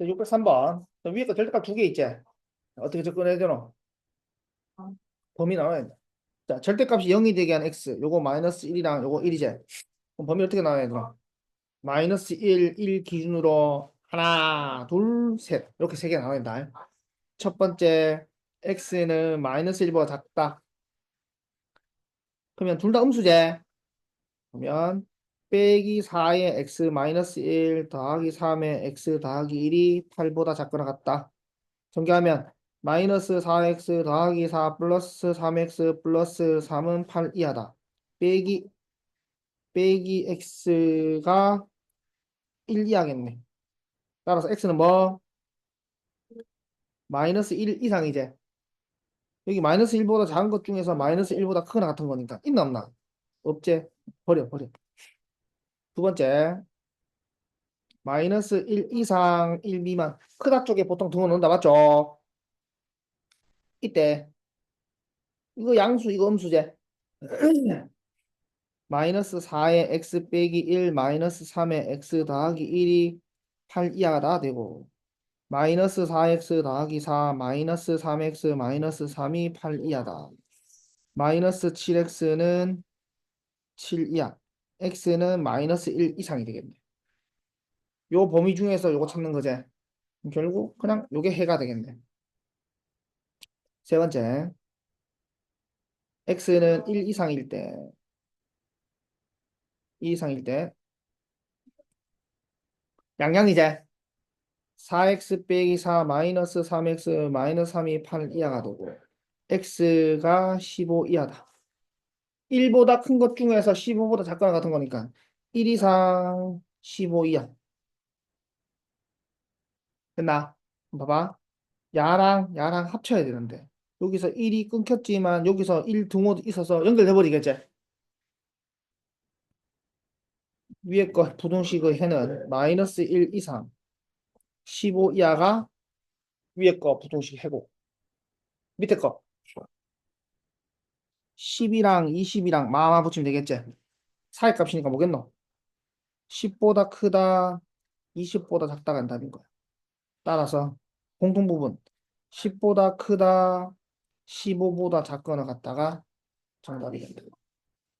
603번. 위에 거 절대값 두 개 있지? 어떻게 접근해야 되노? 범위 나와야 된다. 자, 절대값이 0이 되게 한 x. 요거 마이너스 1이랑 요거 1이지? 그럼 범위 어떻게 나와야 되노? 마이너스 1, 1 기준으로 하나, 둘, 셋. 이렇게 세 개 나와야 된다. 첫 번째, x는 마이너스 1보다 작다. 그러면 둘 다 음수제. 그러면 빼기 4의 x 마이너스 1 더하기 3의 x 더하기 1이 8보다 작거나 같다. 전개하면 마이너스 4x 더하기 4 플러스 3x 플러스 3은 8 이하다. 빼기 빼기 x가 1 이하겠네. 따라서 x는 뭐? 마이너스 1 이상이제. 여기 마이너스 1보다 작은 것 중에서 마이너스 1보다 크거나 같은 거니까 있나 없나? 없지? 버려 버려. 두 번째. 마이너스 1 이상 1 미만. 크다 쪽에 보통 등호 넣는다. 맞죠? 이때. 이거 양수 이거 음수제. 마이너스 4의 x 빼기 1 마이너스 3의 x 더하기 1이 8 이하가 다 되고. 마이너스 4x 더하기 4 마이너스 3x 마이너스 3이 8 이하다. 마이너스 7x는 7 이하 x는 마이너스 1 이상이 되겠네. 요 범위 중에서 요거 찾는 거지. 결국 그냥 요게 해가 되겠네. 세 번째. X는 1 이상일 때 2 이상일 때 양양이제 4x 빼기 4 마이너스 3x 마이너스 3이 8 이하가 되고 x가 15 이하다 1보다 큰 것 중에서 15보다 작거나 같은 거니까. 1 이상 15 이하. 됐나? 봐봐. 야랑 야랑 합쳐야 되는데. 여기서 1이 끊겼지만 여기서 1 등호도 있어서 연결돼 버리겠지? 위에 거 부등식의 해는 마이너스 1 이상 15 이하가 위에 거 부등식 해고. 밑에 거 10이랑 20이랑 마마 붙이면 되겠지? 사이 값이니까 뭐겠노? 10보다 크다 20보다 작다가 답인 거야. 따라서 공통 부분. 10보다 크다 15보다 작거나 같다가 정답이 된다